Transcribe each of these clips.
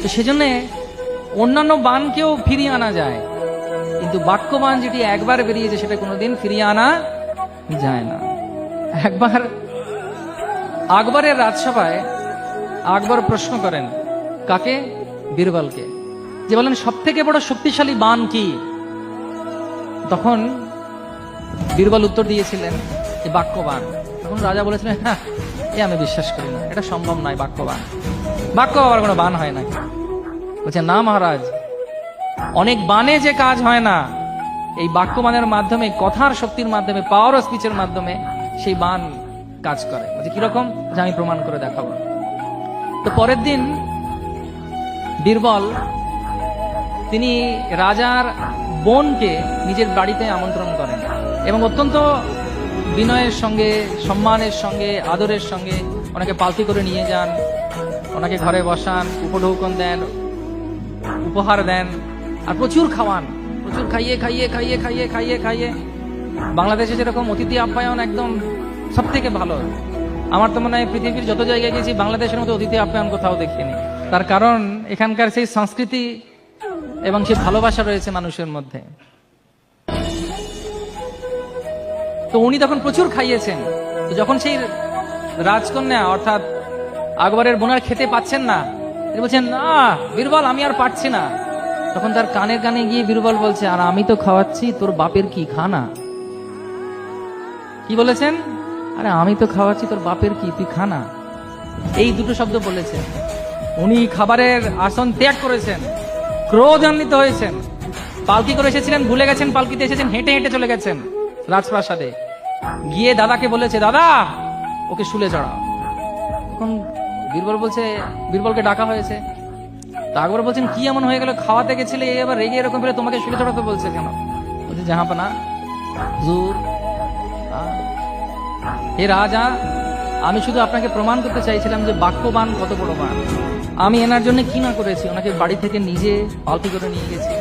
তো সেজন্য অন্যান্য বানকেও ফিরিয়ে আনা যায়। কিন্তু বাক্যবান যেটি একবার বেরিয়েছে, সেটা কোনোদিন ফিরিয়ে আনা যায় না। একবার আকবরের রাজসভায় আকবর প্রশ্ন করেন, কাকে? বীরবলকে। যে বলেন সব থেকে বড় শক্তিশালী বান কি? তখন বীরবল উত্তর দিয়েছিলেন যে বাক্যবান তখন রাজা বলেছিলেন হ্যাঁ এ আমি বিশ্বাস করি না, এটা সম্ভব নয় বাক্যবান বাক্য আবার কোনো বান হয় না বলছে, না মহারাজ, অনেক বানে যে কাজ হয় না, এই বাক্যবানের মাধ্যমে, কথার শক্তির মাধ্যমে পাওয়ার অফ স্পিচের মাধ্যমে সেই বান কাজ করে। বলছে, কীরকম? যে আমি প্রমাণ করে দেখাবো। তো পরের দিন বীরবল, তিনি রাজার বোনকে নিজের বাড়িতে আমন্ত্রণ করেন এবং অত্যন্ত বিনয়ের সঙ্গে, সম্মানের সঙ্গে, আদরের সঙ্গে ওনাকে পালকি করে নিয়ে যান। ওনাকে ঘরে বসান, উপঢৌকন দেন, উপহার দেন, আর প্রচুর খাওয়ান। প্রচুর খাইয়ে খাইয়ে খাইয়ে খাইয়ে খাইয়ে খাইয়ে। বাংলাদেশে যেরকম অতিথি আপ্যায়ন একদম সব থেকে ভালো। আমার তো মনে হয় পৃথিবীর যত জায়গায় গেছি, বাংলাদেশের মতো অতিথি আপ্যায়ন কোথাও দেখিনি। তার কারণ, এখানকার সেই সংস্কৃতি এবং সেই ভালোবাসা রয়েছে মানুষের মধ্যে। তো উনি তখন প্রচুর খাইয়েছেন। তো যখন সেই রাজকন্যা অর্থাৎ আকবরের বোনার খেতে পাচ্ছেন না বলছেন, না, বীরবল, আমি আর পারছি না। তখন তার কানের কানে গিয়ে বীরবল বলছে, আর আমি তো খাওয়াচ্ছি, তোর বাপের কি খানা? কি বলেছেন? আরে, আমি তো খাওয়াচ্ছি, তোর বাপের কি, তুই খানা? এই দুটো শব্দ বলেছেন। উনি খাবারের আসন ত্যাগ করেছেন, ক্রোধান্বিত হয়েছেন। পালকি করে এসেছিলেন, ভুলে গেছেন, পালকিতে এসেছেন, হেঁটে হেঁটে চলে গেছেন। রাজপ্রাসাদে। গিয়ে দাদাকে বলেছে, দাদা, ওকে শুলে চড়াও। তখন বীরবল বলছে, বীরবলকে ডাকা হয়েছে। তা আকবর বলছেন, কি এমন হয়ে গেল? খাওয়াতে গেছিলে, এ আবার রেগে এরকম করে তোমাকে শুলে চড়াতে বলছে কেন? বলছে জাহাপানা হুজুর হে রাজা, আমি শুধু আপনাকে প্রমাণ করতে চাইছিলাম যে বাক্যবান কত বড় বান। আমি এনার জন্য কি না করেছি? ওনাকে বাড়ি থেকে নিজে পালকি করে নিয়ে গেছি।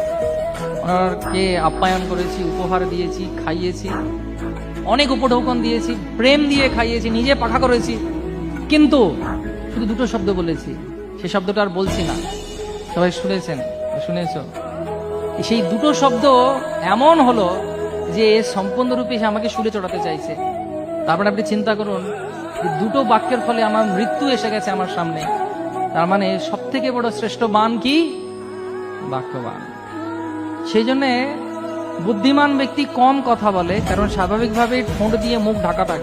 ওনাকে আপ্যায়ন করেছি, উপহার দিয়েছি, খাইয়েছি, অনেক উপঢৌকন দিয়েছি, প্রেম দিয়ে খাইয়েছি, নিজে পাখা করেছি। কিন্তু শুধু দুটো শব্দ বলেছি, সে শব্দটা আর বলছি না। সবাই শুনেছেন? শুনেছ? সেই দুটো শব্দ এমন হলো যে সম্পূর্ণরূপে সে আমাকে শুলে চড়াতে চাইছে। তারপরে আপনি চিন্তা করুন দুটো বাক্যের ফলে আমার মৃত্যু এসে গেছে আমার সামনে। তার মানে সব থেকে বড় শ্রেষ্ঠ বান কি? বাক্যবান। সেই জন্যে বুদ্ধিমান ব্যক্তি কম কথা বলে কারণ স্বাভাবিকভাবে ঠোঁট দিয়ে মুখ ঢাকা থাকে।